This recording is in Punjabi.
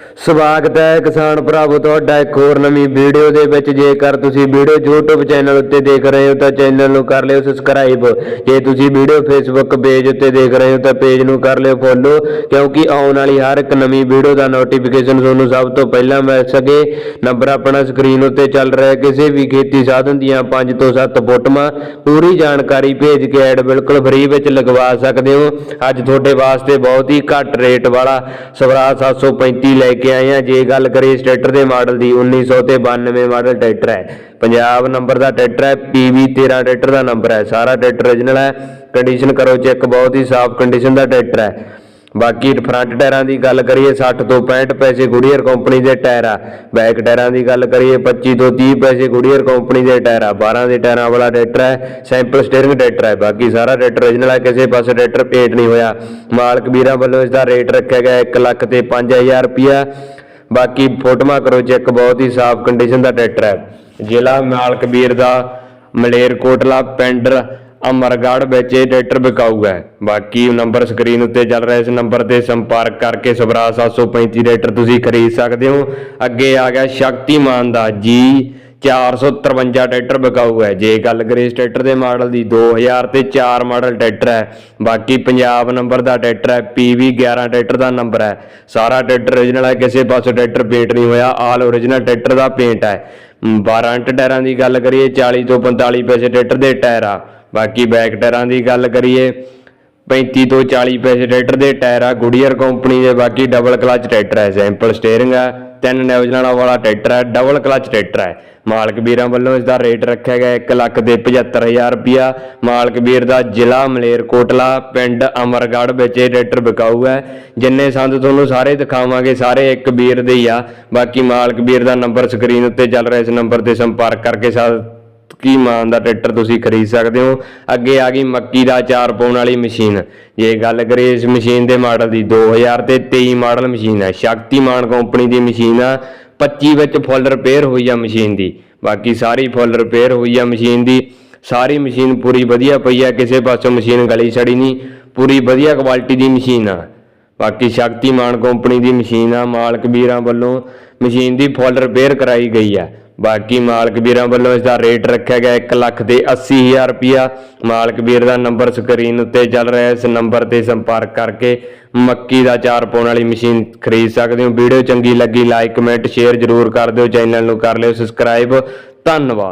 ਸਵਾਗਤ ਹੈ ਕਿਸਾਨ ਭਰਾਵੋ, ਤੁਹਾਡਾ ਇੱਕ ਹੋਰ ਨਵੀਂ ਵੀਡੀਓ ਦੇ ਵਿੱਚ ਜੇਕਰ ਤੁਸੀਂ ਵੀਡੀਓ YouTube ਚੈਨਲ ਉੱਤੇ ਦੇਖ ਰਹੇ ਹੋ ਤਾਂ ਚੈਨਲ ਨੂੰ ਕਰ ਲਿਓ ਸਬਸਕ੍ਰਾਈਬ ਜੇ ਤੁਸੀਂ ਵੀਡੀਓ Facebook ਪੇਜ ਉੱਤੇ ਦੇਖ ਰਹੇ ਹੋ ਤਾਂ ਪੇਜ ਨੂੰ ਕਰ ਲਿਓ ਫੋਲੋ ਕਿਉਂਕਿ ਆਉਣ ਵਾਲੀ ਹਰ ਇੱਕ ਨਵੀਂ ਵੀਡੀਓ ਦਾ ਨੋਟੀਫਿਕੇਸ਼ਨ ਤੁਹਾਨੂੰ ਸਭ ਤੋਂ ਪਹਿਲਾਂ ਮਿਲ ਸਕੇ। ਨੰਬਰ ਆਪਣਾ ਸਕਰੀਨ ਉੱਤੇ ਚੱਲ ਰਿਹਾ ਕਿਸੇ ਵੀ ਖੇਤੀ ਸਾਧਨ ਦੀਆਂ 5 ਤੋਂ 7 ਫੋਟੋਆਂ, ਪੂਰੀ ਜਾਣਕਾਰੀ ਭੇਜ ਕੇ ਐਡ ਬਿਲਕੁਲ ਫ੍ਰੀ ਵਿੱਚ ਲਗਵਾ ਸਕਦੇ ਹੋ। ਅੱਜ ਤੁਹਾਡੇ ਵਾਸਤੇ ਬਹੁਤ ਹੀ ਘੱਟ ਰੇਟ ਵਾਲਾ ਸਵਰਾਜ 735 ਲੈ ਕੇ ਆਏ ਆ ਜੇ ਗੱਲ ਕਰੀਏ ਇਸ ਟਰੈਕਟਰ ਦੇ ਮਾਡਲ ਦੀ 1900 ਤੇ 92 ਮਾਡਲ ਟਰੈਕਟਰ ਹੈ। ਪੰਜਾਬ ਨੰਬਰ ਦਾ ਟਰੈਕਟਰ ਹੈ PV 13 ਟਰੈਕਟਰ ਦਾ ਨੰਬਰ ਹੈ। ਸਾਰਾ ਟਰੈਕਟਰ origignal ਹੈ। ਕੰਡੀਸ਼ਨ ਕਰੋ ਚੈੱਕ ਬਹੁਤ ਹੀ ਸਾਫ਼ ਕੰਡੀਸ਼ਨ ਦਾ ਟਰੈਕਟਰ ਹੈ। ਬਾਕੀ ਫਰੰਟ ਟਾਇਰਾਂ ਦੀ ਗੱਲ ਕਰੀਏ 60 ਤੋਂ 65 ਪੈਸੇ ਗੁਡੀਅਰ ਕੰਪਨੀ ਦੇ ਟਾਇਰ ਆ। ਬੈਕ ਟਾਇਰਾਂ ਦੀ ਗੱਲ ਕਰੀਏ 25 ਤੋਂ 30 ਪੈਸੇ ਗੁਡੀਅਰ ਕੰਪਨੀ ਦੇ ਟਾਇਰ ਆ। 12 ਦੇ ਟਾਇਰਾਂ ਵਾਲਾ ਟਰੈਕਟਰ ਹੈ ਸੈਂਪਲ ਸਟੀਅਰਿੰਗ ਟਰੈਕਟਰ ਹੈ। ਬਾਕੀ ਸਾਰਾ ਟਰੈਕਟਰ origignal ਹੈ ਕਿਸੇ ਪਾਸੇ ਟਰੈਕਟਰ ਪੇਂਟ ਨਹੀਂ ਹੋਇਆ। ਮਾਲਕ ਵੀਰਾਂ ਵੱਲੋਂ ਇਸ ਦਾ ਰੇਟ ਰੱਖਿਆ ਗਿਆ 1 ਲੱਖ ਤੇ 5000 ਰੁਪਿਆ ਬਾਕੀ ਫੋਟੋਆਂ ਕਰੋ ਚੈੱਕ ਬਹੁਤ ਹੀ ਸਾਫ਼ ਕੰਡੀਸ਼ਨ ਦਾ ਟਰੈਕਟਰ ਹੈ। ਜ਼ਿਲ੍ਹਾ ਮਾਲਕ ਵੀਰ ਦਾ ਮਲੇਰਕੋਟਲਾ, ਪਿੰਡ ਅਮਰਗੜ੍ਹ ਵਿੱਚ ਇਹ ਟਰੈਕਟਰ ਵਿਕਾਊ ਹੈ ਬਾਕੀ ਨੰਬਰ ਸਕਰੀਨ ਉੱਤੇ ਚੱਲ ਰਿਹਾ ਇਸ ਨੰਬਰ ਤੇ ਸੰਪਰਕ ਕਰਕੇ ਸਵਰਾਜ 735 ਟਰੈਕਟਰ ਤੁਸੀਂ ਖਰੀਦ ਸਕਦੇ ਹੋ। ਅੱਗੇ ਆ ਗਿਆ ਸ਼ਕਤੀਮਾਨ ਦਾ ਜੀ 453 ਟਰੈਕਟਰ ਵਿਕਾਊ ਹੈ ਜੇ ਗੱਲ ਕਰੀਏ ਇਸ ਟਰੈਕਟਰ ਦੇ ਮਾਡਲ ਦੀ 2000 ਤੇ 4 ਮਾਡਲ ਟਰੈਕਟਰ ਹੈ। ਬਾਕੀ ਪੰਜਾਬ ਨੰਬਰ ਦਾ ਟਰੈਕਟਰ ਹੈ PV 11 ਟਰੈਕਟਰ ਦਾ ਨੰਬਰ ਹੈ। ਸਾਰਾ ਟਰੈਕਟਰ origignal ਹੈ, ਕਿਸੇ ਪਾਸੋਂ ਟਰੈਕਟਰ ਪੇਂਟ ਨਹੀਂ ਹੋਇਆ। ਆਲ origignal ਟਰੈਕਟਰ ਦਾ ਪੇਂਟ ਹੈ। 12 ਟਾਇਰਾਂ ਦੀ ਗੱਲ ਕਰੀਏ 40 ਤੋਂ 45 ਪੈਸੇ ਟਰੈਕਟਰ ਦੇ ਟਾਇਰ ਆ। ਬਾਕੀ ਬੈਕ ਟਾਇਰਾਂ ਦੀ ਗੱਲ ਕਰੀਏ 35 ਤੋਂ 40 ਪੈਸੇ ਟਰੈਕਟਰ ਦੇ ਟਾਇਰ ਆ ਗੁਡੀਅਰ ਕੰਪਨੀ ਦੇ, ਬਾਕੀ ਡਬਲ ਕਲਚ ਟਰੈਕਟਰ ਹੈ ਸਿੰਪਲ ਸਟੀਅਰਿੰਗ ਆ, ਤਿੰਨ ਨਿਊਜ਼ਲੈਂਡ ਵਾਲਾ ਟਰੈਕਟਰ ਹੈ ਡਬਲ ਕਲਚ ਟਰੈਕਟਰ ਹੈ ਮਾਲਕ ਵੀਰਾਂ ਵੱਲੋਂ ਇਸ ਦਾ ਰੇਟ ਰੱਖਿਆ ਗਿਆ 1 ਲੱਖ ਦੇ 75000 ਰੁਪਿਆ ਮਾਲਕ ਵੀਰ ਦਾ ਜ਼ਿਲ੍ਹਾ ਮਲੇਰਕੋਟਲਾ, ਪਿੰਡ ਅਮਰਗੜ੍ਹ ਵਿੱਚ ਇਹ ਟਰੈਕਟਰ ਵਿਕਾਊ ਹੈ ਜਿੰਨੇ ਸੰਦ ਤੁਹਾਨੂੰ ਸਾਰੇ ਦਿਖਾਵਾਂਗੇ, ਸਾਰੇ ਇੱਕ ਵੀਰ ਦੇ ਹੀ ਆ। ਬਾਕੀ ਮਾਲਕ ਵੀਰ ਦਾ ਨੰਬਰ ਸਕਰੀਨ ਉੱਤੇ ਚੱਲ ਰਿਹਾ, ਇਸ ਨੰਬਰ ਤੇ ਸੰਪਰਕ ਕਰਕੇ ਸਾ ਕੀ ਮਾਨ ਦਾ ਟਰੈਕਟਰ ਤੁਸੀਂ ਖਰੀਦ ਸਕਦੇ ਹੋ। ਅੱਗੇ ਆ ਗਈ ਮੱਕੀ ਦਾ ਚਾਰ ਪਾਉਣ ਵਾਲੀ ਮਸ਼ੀਨ। ਜੇ ਗੱਲ ਕਰੀਏ ਇਸ ਮਸ਼ੀਨ ਦੇ ਮਾਡਲ ਦੀ 2000 ਤੇ 23 ਮਾਡਲ ਮਸ਼ੀਨ ਹੈ। ਸ਼ਕਤੀਮਾਨ ਕੰਪਨੀ ਦੀ ਮਸ਼ੀਨ ਆ। 25 ਵਿੱਚ ਫੁੱਲ ਰਿਪੇਅਰ ਹੋਈ ਆ ਮਸ਼ੀਨ ਦੀ। ਬਾਕੀ ਸਾਰੀ ਫੁੱਲ ਰਿਪੇਅਰ ਹੋਈ ਆ ਮਸ਼ੀਨ ਦੀ। ਸਾਰੀ ਮਸ਼ੀਨ ਪੂਰੀ ਵਧੀਆ ਪਈ ਆ, ਕਿਸੇ ਪਾਸੋਂ ਮਸ਼ੀਨ ਗਲੀ ਛੜੀ ਨਹੀਂ। ਪੂਰੀ ਵਧੀਆ ਕੁਆਲਿਟੀ ਦੀ ਮਸ਼ੀਨ ਆ। ਬਾਕੀ ਸ਼ਕਤੀਮਾਨ ਕੰਪਨੀ ਦੀ ਮਸ਼ੀਨ ਆ। ਮਾਲਕ ਵੀਰਾਂ ਵੱਲੋਂ ਮਸ਼ੀਨ ਦੀ ਫੁੱਲ ਰਿਪੇਅਰ ਕਰਾਈ ਗਈ ਆ। ਬਾਕੀ ਮਾਲਕ ਵੀਰਾਂ ਵੱਲੋਂ ਇਸ ਦਾ ਰੇਟ ਰੱਖਿਆ ਗਿਆ 1 ਲੱਖ ਤੇ 80000 ਰੁਪਿਆ ਮਾਲਕ ਵੀਰ ਦਾ ਨੰਬਰ ਸਕਰੀਨ ਉੱਤੇ ਚੱਲ ਰਿਹਾ ਹੈ। ਇਸ ਨੰਬਰ ਤੇ ਸੰਪਰਕ ਕਰਕੇ ਮੱਕੀ ਦਾ ਚਾਰ ਪਾਉਣ ਵਾਲੀ ਮਸ਼ੀਨ ਖਰੀਦ ਸਕਦੇ ਹੋ। ਵੀਡੀਓ ਚੰਗੀ ਲੱਗੀ, ਲਾਈਕ, ਕਮੈਂਟ, ਸ਼ੇਅਰ ਜ਼ਰੂਰ ਕਰ ਦਿਓ। ਚੈਨਲ ਨੂੰ ਕਰ ਲਿਓ ਸਬਸਕ੍ਰਾਈਬ। ਧੰਨਵਾਦ।